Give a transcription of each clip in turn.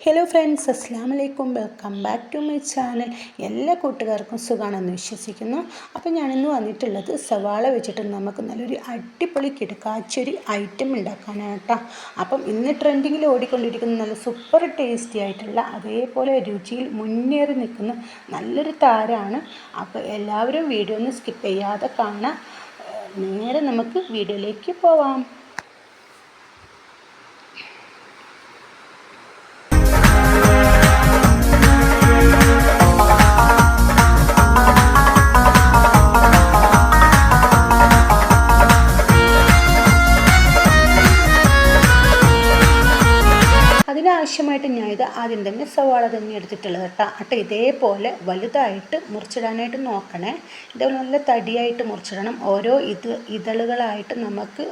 Hello friends അസ്സാം വലൈക്കും welcome back to my channel എല്ലാ കൂട്ടുകാർക്കും സുഖമാണെന്ന് വിശ്വസിക്കുന്നു. അപ്പോൾ ഞാനിന്ന് വന്നിട്ടുള്ളത് സവാള വെച്ചിട്ട് നമുക്ക് നല്ലൊരു അടിപൊളി കിടക്കാച്ചൊരു ഐറ്റം ഉണ്ടാക്കാനാണ് അപ്പം ഇന്ന് ട്രെൻഡിങ്ങിൽ ഓടിക്കൊണ്ടിരിക്കുന്ന നല്ല സൂപ്പർ ടേസ്റ്റി ആയിട്ടുള്ള അതേപോലെ രുചിയിൽ മുന്നേറി നിൽക്കുന്ന നല്ലൊരു താരമാണ് അപ്പോൾ എല്ലാവരും വീഡിയോ ഒന്ന് സ്കിപ്പ് ചെയ്യാതെ കാണാം. നേരെ നമുക്ക് വീഡിയോയിലേക്ക് പോവാം. അതിനാവശ്യമായിട്ട് ഞാൻ ഇത് ആദ്യം തന്നെ സവാള തന്നെ എടുത്തിട്ടുള്ളത് കേട്ടോ. അട്ടോ ഇതേപോലെ വലുതായിട്ട് മുറിച്ചിടാനായിട്ട് നോക്കണേ. ഇതേപോലെ നല്ല തടിയായിട്ട് മുറിച്ചിടണം. ഓരോ ഇത് ഇതളുകളായിട്ട് നമുക്ക്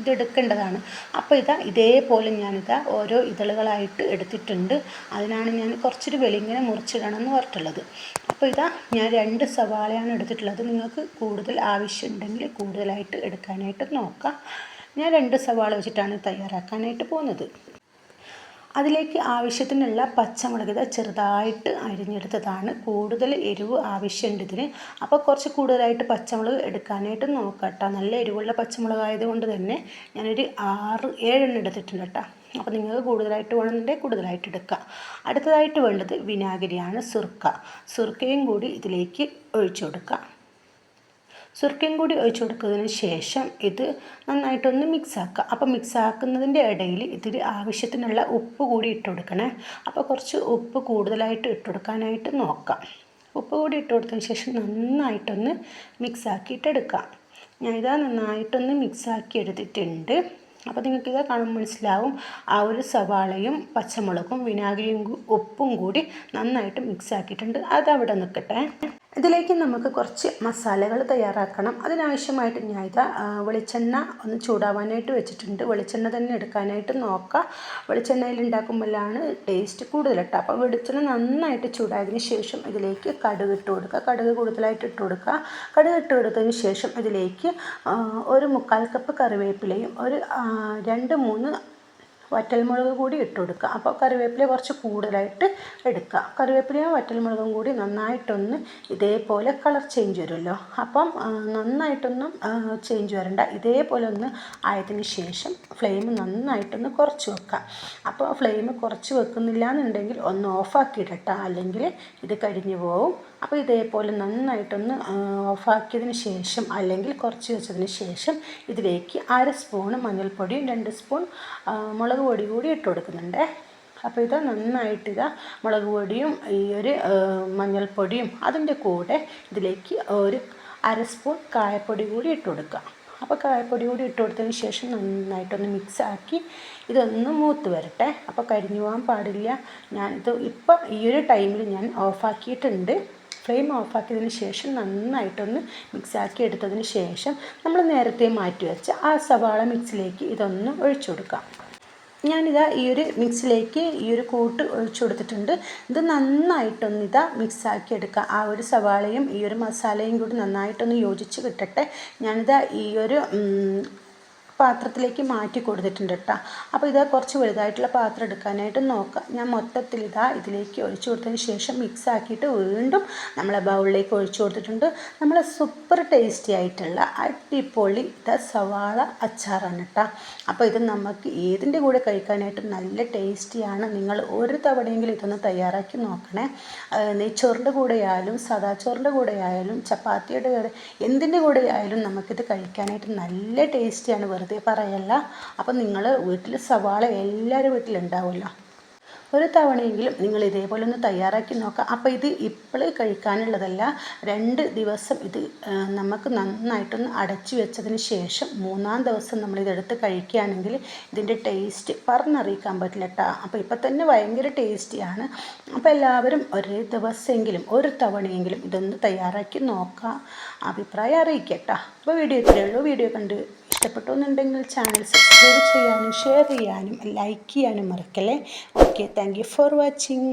ഇതെടുക്കേണ്ടതാണ്. അപ്പോൾ ഇതാ ഇതേപോലെ ഞാനിതാ ഓരോ ഇതളുകളായിട്ട് എടുത്തിട്ടുണ്ട്. അതിനാണ് ഞാൻ കുറച്ചൊരു വെളിങ്ങനെ മുറിച്ചിടണം എന്ന് പറഞ്ഞിട്ടുള്ളത്. അപ്പോൾ ഇതാ ഞാൻ രണ്ട് സവാളയാണ് എടുത്തിട്ടുള്ളത്. നിങ്ങൾക്ക് കൂടുതൽ ആവശ്യമുണ്ടെങ്കിൽ കൂടുതലായിട്ട് എടുക്കാനായിട്ട് നോക്കാം. ഞാൻ രണ്ട് സവാള വെച്ചിട്ടാണ് തയ്യാറാക്കാനായിട്ട് പോകുന്നത്. അതിലേക്ക് ആവശ്യത്തിനുള്ള പച്ചമുളക് ഇത് ചെറുതായിട്ട് അരിഞ്ഞെടുത്തതാണ്. കൂടുതൽ എരിവ് ആവശ്യമുണ്ട് ഇതിന്. അപ്പോൾ കുറച്ച് കൂടുതലായിട്ട് പച്ചമുളക് എടുക്കാനായിട്ട് നോക്കാം കേട്ടോ നല്ല എരിവുള്ള പച്ചമുളക് ആയതുകൊണ്ട് തന്നെ ഞാനൊരു ആറ് ഏഴെണ്ണം എടുത്തിട്ടുണ്ട് കേട്ടോ. അപ്പോൾ നിങ്ങൾക്ക് കൂടുതലായിട്ട് വേണമെന്നുണ്ടെങ്കിൽ കൂടുതലായിട്ട് എടുക്കുക അടുത്തതായിട്ട് വേണ്ടത് വിനാഗിരിയാണ് സുർക്ക. സുർക്കയും കൂടി ഇതിലേക്ക് ഒഴിച്ചു കൊടുക്കുക സുർക്കയും കൂടി ഒഴിച്ചു കൊടുത്തതിന് ശേഷം ഇത് നന്നായിട്ടൊന്ന് മിക്സ് ആക്കുക. അപ്പോൾ മിക്സ് ആക്കുന്നതിന്റെ ഇടയിൽ ഇതിൽ ആവശ്യത്തിനുള്ള ഉപ്പ് കൂടി ഇട്ട് കൊടുക്കണേ. അപ്പോൾ കുറച്ച് ഉപ്പ് കൂടുതലായിട്ട് ഇട്ട് കൊടുക്കാനായിട്ട് നോക്കാം. ഉപ്പ് കൂടി ഇട്ട് കൊടുത്തതിന് ശേഷം നന്നായിട്ടൊന്ന് മിക്സ് ആക്കിയിട്ടെടുക്കാം ഞാൻ ഇതാ നന്നായിട്ടൊന്ന് മിക്സ് ആക്കി എടുത്തിട്ടുണ്ട് അപ്പോൾ നിങ്ങൾക്ക് ഇത് കാണുമ്പോൾ മനസ്സിലാവും. ആ ഒരു സവാളയും പച്ചമുളകും വിനാഗിരിയും ഉപ്പും കൂടി നന്നായിട്ട് മിക്സ് ആക്കിയിട്ടുണ്ട്. അതവിടെ നിൽക്കട്ടെ. ഇതിലേക്ക് നമുക്ക് കുറച്ച് മസാലകൾ തയ്യാറാക്കണം. അതിനാവശ്യമായിട്ട് ഞാൻ ഇത് വെളിച്ചെണ്ണ ഒന്ന് ചൂടാവാനായിട്ട് വെച്ചിട്ടുണ്ട്. വെളിച്ചെണ്ണ തന്നെ എടുക്കാനായിട്ട് നോക്കാം. വെളിച്ചെണ്ണയിൽ ഉണ്ടാക്കുമ്പോഴാണ് ടേസ്റ്റ് കൂടുതൽ കേട്ടോ അപ്പോൾ വെളിച്ചെണ്ണ നന്നായിട്ട് ചൂടായതിന് ശേഷം ഇതിലേക്ക് കടുക് ഇട്ട് കൊടുക്കുക. കടുക് കൂടുതലായിട്ട് ഇട്ട് കൊടുക്കുക. കടുക് ഇട്ട് കൊടുത്തതിന് ശേഷം ഇതിലേക്ക് ഒരു മുക്കാൽ കപ്പ് കറിവേപ്പിലയും ഒരു രണ്ട് മൂന്ന് വറ്റൽമുളക് കൂടി ഇട്ട് കൊടുക്കുക. അപ്പോൾ കറിവേപ്പില കുറച്ച് കൂടുതലായിട്ട് എടുക്കുക. കറിവേപ്പിലയും വറ്റൽമുളകും കൂടി നന്നായിട്ടൊന്ന് ഇതേപോലെ കളർ ചേഞ്ച് വരുമല്ലോ. അപ്പം നന്നായിട്ടൊന്നും ചേഞ്ച് വരണ്ട. ഇതേപോലെ ഒന്ന് ആയതിന് ശേഷം ഫ്ലെയിം നന്നായിട്ടൊന്ന് കുറച്ച് വെക്കുക. അപ്പോൾ ഫ്ലെയിം കുറച്ച് വെക്കുന്നില്ല എന്നുണ്ടെങ്കിൽ ഒന്ന് ഓഫാക്കിയിടട്ടോ അല്ലെങ്കിൽ ഇത് കരിഞ്ഞു പോവും. അപ്പോൾ ഇതേപോലെ നന്നായിട്ടൊന്ന് ഓഫാക്കിയതിന് ശേഷം അല്ലെങ്കിൽ കുറച്ച് വെച്ചതിന് ശേഷം ഇതിലേക്ക് അര സ്പൂൺ മഞ്ഞൾപ്പൊടിയും രണ്ട് സ്പൂൺ മുളക് പൊടി കൂടി ഇട്ട് കൊടുക്കുന്നുണ്ട്. അപ്പോൾ ഇത് നന്നായിട്ട് ഇതാ മുളക് പൊടിയും ഈ ഒരു മഞ്ഞൾപ്പൊടിയും അതിന്റെ കൂടെ ഇതിലേക്ക് ഒരു അര സ്പൂൺ കായപ്പൊടി കൂടി ഇട്ട് കൊടുക്കുക. അപ്പോൾ കായപ്പൊടി കൂടി ഇട്ട് കൊടുത്തതിന് ശേഷം നന്നായിട്ടൊന്ന് മിക്സ് ആക്കി ഇതൊന്ന് മൂത്ത് വരട്ടെ. അപ്പോൾ കരിഞ്ഞു പോകാൻ പാടില്ല. ഞാനിത് ഇപ്പം ഈ ഒരു ടൈമിൽ ഞാൻ ഓഫാക്കിയിട്ടുണ്ട് ഫ്ലെയിം ഓഫാക്കിയതിന് ശേഷം നന്നായിട്ടൊന്ന് മിക്സാക്കി എടുത്തതിന് ശേഷം നമ്മൾ നേരത്തെ മാറ്റി വെച്ച ആ സവാള മിക്സിലേക്ക് ഇതൊന്ന് ഒഴിച്ചു കൊടുക്കാം. ഞാനിതാ ഈ ഒരു മിക്സിലേക്ക് ഈ ഒരു കൂട്ട് ഒഴിച്ചു കൊടുത്തിട്ടുണ്ട്. ഇത് നന്നായിട്ടൊന്ന് ഇതാ മിക്സാക്കി എടുക്കുക ആ ഒരു സവാളയും ഈ ഒരു മസാലയും കൂടി നന്നായിട്ടൊന്ന് യോജിച്ച് കിട്ടട്ടെ. ഞാനിതാ ഈ ഒരു പാത്രത്തിലേക്ക് മാറ്റി കൊടുത്തിട്ടുണ്ട് കേട്ടോ അപ്പോൾ ഇത് കുറച്ച് വലുതായിട്ടുള്ള പാത്രം എടുക്കാനായിട്ട് നോക്കാം. ഞാൻ മൊത്തത്തിൽ ഇതാ ഇതിലേക്ക് ഒഴിച്ചു കൊടുത്തതിന് ശേഷം മിക്സ് ആക്കിയിട്ട് വീണ്ടും നമ്മളെ ബൗളിലേക്ക് ഒഴിച്ചു കൊടുത്തിട്ടുണ്ട്. നമ്മൾ സൂപ്പർ ടേസ്റ്റി ആയിട്ടുള്ള അടിപൊളി ഇത് സവാള അച്ചാറാണ് കേട്ടോ അപ്പോൾ ഇത് നമുക്ക് ഏതിന്റെ കൂടെ കഴിക്കാനായിട്ട് നല്ല ടേസ്റ്റിയാണ് നിങ്ങൾ ഒരു തവണയെങ്കിലും ഇതൊന്ന് തയ്യാറാക്കി നോക്കണേ. നെയ്ച്ചോറിന്റെ കൂടെ ആയാലും സദാ ചോറിന്റെ കൂടെ ആയാലും ചപ്പാത്തിയുടെ കൂടെ എന്തിന്റെ കൂടെ ആയാലും നമുക്കിത് കഴിക്കാനായിട്ട് നല്ല ടേസ്റ്റിയാണ് വെറുതെ വെറുതെ പറയല്ല. അപ്പം നിങ്ങൾ വീട്ടിൽ സവാള എല്ലാവരും വീട്ടിലുണ്ടാവുമല്ലോ. ഒരു തവണയെങ്കിലും നിങ്ങൾ ഇതേപോലെ ഒന്ന് തയ്യാറാക്കി നോക്കാം അപ്പോൾ ഇത് ഇപ്പോൾ കഴിക്കാനുള്ളതല്ല രണ്ട് ദിവസം ഇത് നമുക്ക് നന്നായിട്ടൊന്ന് അടച്ചു വെച്ചതിന് ശേഷം മൂന്നാം ദിവസം നമ്മൾ ഇതെടുത്ത് കഴിക്കുകയാണെങ്കിൽ ഇതിന്റെ ടേസ്റ്റ് പറഞ്ഞറിയിക്കാൻ പറ്റില്ല കേട്ടോ അപ്പോൾ ഇപ്പം തന്നെ ഭയങ്കര ടേസ്റ്റിയാണ്. അപ്പോൾ എല്ലാവരും ഒരേ ദിവസമെങ്കിലും ഒരു തവണയെങ്കിലും ഇതൊന്ന് തയ്യാറാക്കി നോക്കാം അഭിപ്രായം അറിയിക്കട്ടോ. അപ്പോൾ വീഡിയോ ഇത്രയേ ഉള്ളൂ. വീഡിയോ കണ്ട് ഇഷ്ടപ്പെട്ടു എന്നുണ്ടെങ്കിൽ ചാനൽ സബ്സ്ക്രൈബ് ചെയ്യാനും ഷെയർ ചെയ്യാനും ലൈക്ക് ചെയ്യാനും മറക്കല്ലേ? Okay thank for watching